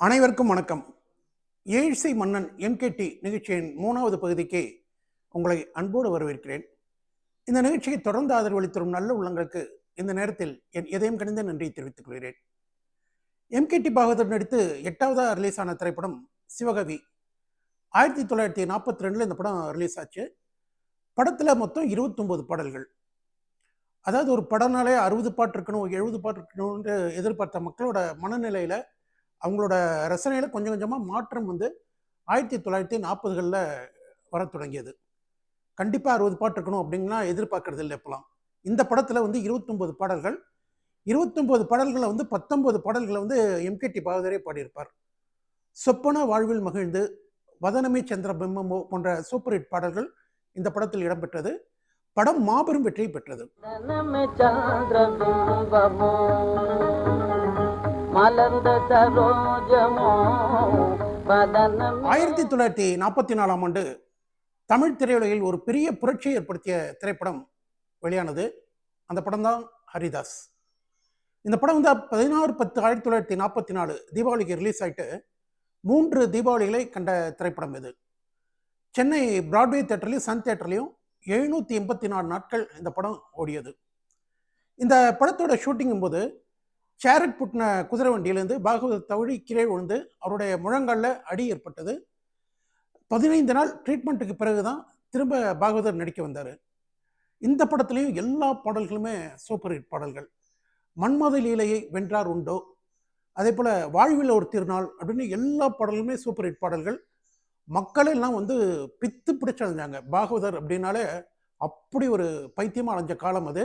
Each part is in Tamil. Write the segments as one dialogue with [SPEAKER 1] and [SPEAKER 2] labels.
[SPEAKER 1] அனைவருக்கும் வணக்கம். ஏழ்சை மன்னன் எம்கேடி நிகழ்ச்சியின் மூணாவது பகுதிக்கு உங்களை அன்போடு வரவேற்கிறேன். இந்த நிகழ்ச்சியை தொடர்ந்து ஆதரவளித்தரும் நல்ல உள்ளங்களுக்கு இந்த நேரத்தில் என் இதயம் கணிந்த நன்றியை தெரிவித்துக் கொள்கிறேன். எம்கேடி பாகவதர் நடித்து எட்டாவதாக ரிலீஸ் ஆன திரைப்படம் சிவகவி. ஆயிரத்தி தொள்ளாயிரத்தி நாற்பத்தி ரெண்டில் இந்த படம் ரிலீஸ் ஆச்சு. படத்தில் மொத்தம் இருபத்தொம்போது பாடல்கள். அதாவது ஒரு படம்னாலே அறுபது பாட்டு இருக்கணும் எழுபது பாட்டு இருக்கணும்னு எதிர்பார்த்த மக்களோட மனநிலையில் அவங்களோட ரசனையில் கொஞ்சம் கொஞ்சமாக மாற்றம் வந்து ஆயிரத்தி தொள்ளாயிரத்தி நாற்பதுகளில் வர தொடங்கியது. கண்டிப்பாக அறுபது பாட்டு இருக்கணும் அப்படின்லாம் எதிர்பார்க்கறது இல்லை இப்போலாம். இந்த படத்தில் வந்து இருபத்தொம்போது பாடல்கள் இருபத்தொம்போது பாடல்களை வந்து பத்தொம்போது பாடல்களை வந்து எம்கேடி பாகவதரே பாடியிருப்பார். சொப்பன வாழ்வில் மகிழ்ந்து வதனமே சந்திர பிம்பமோ போன்ற சூப்பர் ஹிட் பாடல்கள் இந்த படத்தில் இடம்பெற்றது. படம் மாபெரும் வெற்றியை பெற்றது.
[SPEAKER 2] மலர்ந்த சரோஜமோ
[SPEAKER 1] ஆயிரத்தி தொள்ளாயிரத்தி நாற்பத்தி நாலாம் ஆண்டு தமிழ் திரையுலகில் ஒரு பெரிய புரட்சியை ஏற்படுத்திய திரைப்படம் வெளியானது. அந்த படம் தான் ஹரிதாஸ். இந்த படம் வந்து பதினாறு பத்து ஆயிரத்தி தொள்ளாயிரத்தி நாற்பத்தி நாலு தீபாவளிக்கு ரிலீஸ் ஆயிட்டு மூன்று தீபாவளிகளை கண்ட திரைப்படம் இது. சென்னை பிராட்வே தேட்டர்லையும் சன் தேட்டர்லையும் எழுநூற்றி எண்பத்தி நாலு நாட்கள் இந்த படம் ஓடியது. இந்த படத்தோட ஷூட்டிங்கும் போது சேரட் புட்டின குதிரை வண்டியிலேருந்து பாகவத் தவழி கீழே விழுந்து அவருடைய முழங்காலில் அடி ஏற்பட்டது. பதினைந்து நாள் ட்ரீட்மெண்ட்டுக்கு பிறகு தான் திரும்ப பாகவதர் நடிக்க வந்தார். இந்த படத்துலையும் எல்லா பாடல்களுமே சூப்பர் ஹிட் பாடல்கள். மன்மத லீலையை வென்றார் உண்டோ? அதே போல் வாழ்வில் ஒரு திருநாள் அப்படின்னு எல்லா பாடல்களுமே சூப்பர் ஹிட் பாடல்கள். மக்களெல்லாம் வந்து பித்து பிடிச்சு அலைஞ்சாங்க பாகவதர் அப்படின்னாலே அப்படி ஒரு பைத்தியமாக அடைஞ்ச காலம் அது.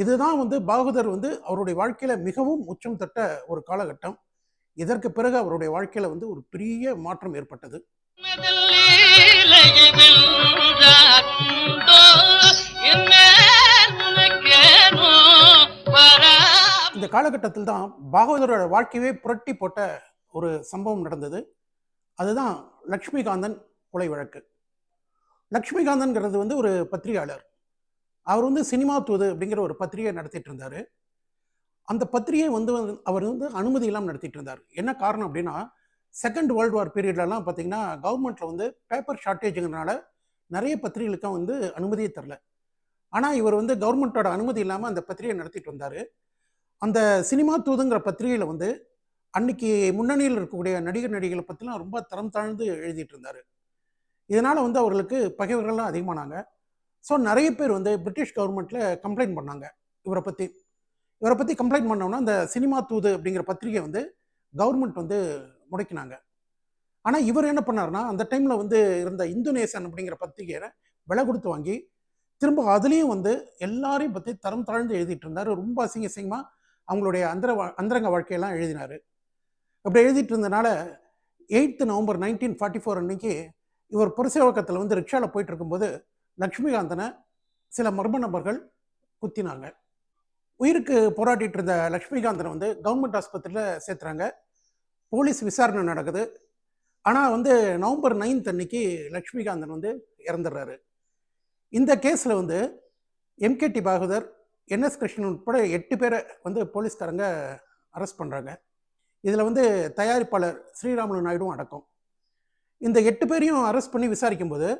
[SPEAKER 1] இதுதான் வந்து பாகவதர் வந்து அவருடைய வாழ்க்கையில் மிகவும் உச்சம் தட்ட ஒரு காலகட்டம். இதற்கு பிறகு அவருடைய வாழ்க்கையில் வந்து ஒரு பெரிய மாற்றம் ஏற்பட்டது. இந்த காலகட்டத்தில் தான் பாகவதரோட வாழ்க்கையவே புரட்டி போட்ட ஒரு சம்பவம் நடந்தது. அதுதான் லக்ஷ்மிகாந்தன் கொலை வழக்கு. லக்ஷ்மிகாந்தன்கிறது வந்து ஒரு பத்திரிகையாளர். அவர் வந்து சினிமா தூது அப்படிங்கிற ஒரு பத்திரிகை நடத்திட்டு இருந்தார். அந்த பத்திரிகை வந்து அவர் வந்து அனுமதி இல்லாமல் நடத்திட்டு இருந்தார். என்ன காரணம் அப்படின்னா செகண்ட் வேர்ல்டு வார் பீரியட்லலாம் பார்த்தீங்கன்னா கவர்மெண்ட்டில் வந்து பேப்பர் ஷார்ட்டேஜுங்கிறனால நிறைய பத்திரிகைகளுக்கும் வந்து அனுமதியே தரல. ஆனால் இவர் வந்து கவர்மெண்ட்டோட அனுமதி இல்லாமல் அந்த பத்திரிகை நடத்திட்டு வந்தார். அந்த சினிமா தூதுங்கிற பத்திரிகையில் வந்து அன்னைக்கு முன்னணியில் இருக்கக்கூடிய நடிகர் நடிகளை பற்றிலாம் ரொம்ப தரம் தாழ்ந்து எழுதிட்டு இருந்தார். இதனால் வந்து அவர்களுக்கு பகைவர்கள்லாம் அதிகமானாங்க. ஸோ நிறைய பேர் வந்து பிரிட்டிஷ் கவர்மெண்ட்டில் கம்ப்ளைண்ட் பண்ணாங்க இவரை பற்றி இவரை பற்றி கம்ப்ளைண்ட் பண்ணோம்னா அந்த சினிமா தூது அப்படிங்கிற பத்திரிகை வந்து கவர்மெண்ட் வந்து முடக்கினாங்க. ஆனால் இவர் என்ன பண்ணார்னா அந்த டைமில் வந்து இருந்த இந்தோனேசன் அப்படிங்கிற பத்திரிகையை விலை கொடுத்து வாங்கி திரும்ப அதுலேயும் வந்து எல்லாரையும் பற்றி தரம் தாழ்ந்து எழுதிட்டு இருந்தார். ரொம்ப அசிங்க அசிங்கமாக அவங்களுடைய அந்தர அந்தரங்க வாழ்க்கையெல்லாம் எழுதினார். அப்படி எழுதிட்டு இருந்தனால eighth November nineteen forty four அன்னைக்கு இவர் புரசேவக்கத்தில் வந்து ரிக்ஷாவில் போயிட்டு இருக்கும்போது லக்ஷ்மிகாந்தனை சில மர்ம நபர்கள் குத்தினாங்க. உயிருக்கு போராடிட்டு இருந்த லக்ஷ்மிகாந்தனை வந்து கவர்மெண்ட் ஆஸ்பத்திரியில் சேர்த்துறாங்க. போலீஸ் விசாரணை நடக்குது. ஆனால் வந்து நவம்பர் நைன்த் அன்னைக்கு லக்ஷ்மிகாந்தன் வந்து இறந்துடுறாரு. இந்த கேஸில் வந்து எம்கேடி பாகதர் என்எஸ் கிருஷ்ணன் உட்பட எட்டு பேரை வந்து போலீஸ்காரங்க அரெஸ்ட் பண்ணுறாங்க இதில் வந்து தயாரிப்பாளர் ஸ்ரீராமுலு நாயுடும் அடக்கம். இந்த எட்டு பேரையும் அரெஸ்ட் பண்ணி விசாரிக்கும்போது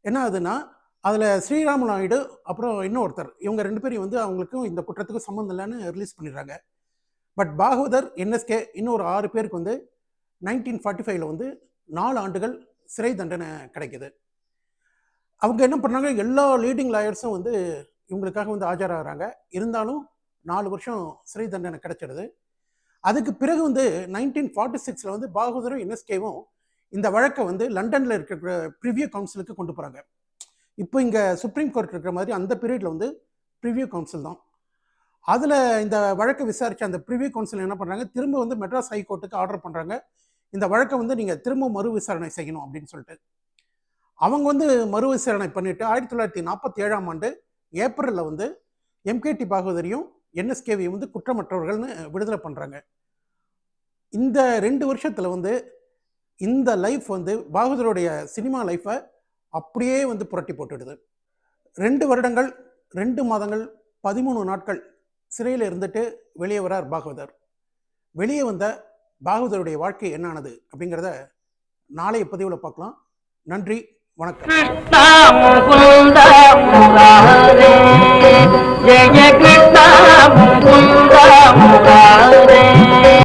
[SPEAKER 1] என்ன ஆகுதுன்னா அதில் ஸ்ரீராமு நாயுடு அப்புறம் இன்னொருத்தர். இவங்க ரெண்டு பேரும் வந்து அவங்களுக்கும் இந்த குற்றத்துக்கும் சம்மந்தம் இல்லைன்னு ரிலீஸ் பண்ணிடுறாங்க. பட் பாகவதர் என்எஸ்கே இன்னொரு ஆறு பேருக்கு வந்து நைன்டீன் ஃபார்ட்டி ஃபைவ்ல வந்து நாலு ஆண்டுகள் சிறை தண்டனை கிடைக்குது. அவங்க என்ன பண்ணாங்க? எல்லா லீடிங் லாயர்ஸும் வந்து இவங்களுக்காக வந்து ஆஜராகிறாங்க. இருந்தாலும் நாலு வருஷம் சிறை தண்டனை கிடைச்சிடுது. அதுக்கு பிறகு வந்து நைன்டீன் ஃபார்ட்டி சிக்ஸில் வந்து பாகவதரும் என்எஸ்கேவும் இந்த வழக்கை வந்து லண்டனில் இருக்கிற ப்ரிவியூ கவுன்சிலுக்கு கொண்டு போகிறாங்க இப்போ இங்கே சுப்ரீம் கோர்ட் இருக்கிற மாதிரி அந்த பீரியடில் வந்து ப்ரிவியூ கவுன்சில் தான். அதில் இந்த வழக்கை விசாரித்த அந்த ப்ரிவியூ கவுன்சில் என்ன பண்ணுறாங்க திரும்ப வந்து மெட்ராஸ் ஹைகோர்ட்டுக்கு ஆர்டர் பண்ணுறாங்க இந்த வழக்கை வந்து நீங்கள் திரும்ப மறு விசாரணை செய்யணும் அப்படின்னு சொல்லிட்டு. அவங்க வந்து மறு விசாரணை பண்ணிவிட்டு ஆயிரத்தி தொள்ளாயிரத்தி நாற்பத்தி ஏழாம் ஆண்டு ஏப்ரலில் வந்து எம்கேடி பாகவதரையும் என்எஸ்கேவியும் வந்து குற்றமற்றவர்கள்னு விடுதலை பண்ணுறாங்க இந்த ரெண்டு வருஷத்தில் வந்து இந்த லைஃப் வந்து பாகவதருடைய சினிமா லைஃப்பை அப்படியே வந்து புரட்டி போட்டுடுது. ரெண்டு வருடங்கள் ரெண்டு மாதங்கள் பதிமூணு நாட்கள் சிறையில் இருந்துட்டு வெளியே வரார் பாகவதர். வெளியே வந்த பாகவதருடைய வாழ்க்கை என்னானது அப்படிங்கிறத நாளைய பதிவில் பார்க்கலாம். நன்றி வணக்கம்.
[SPEAKER 2] ஜெய கிருஷ்ணா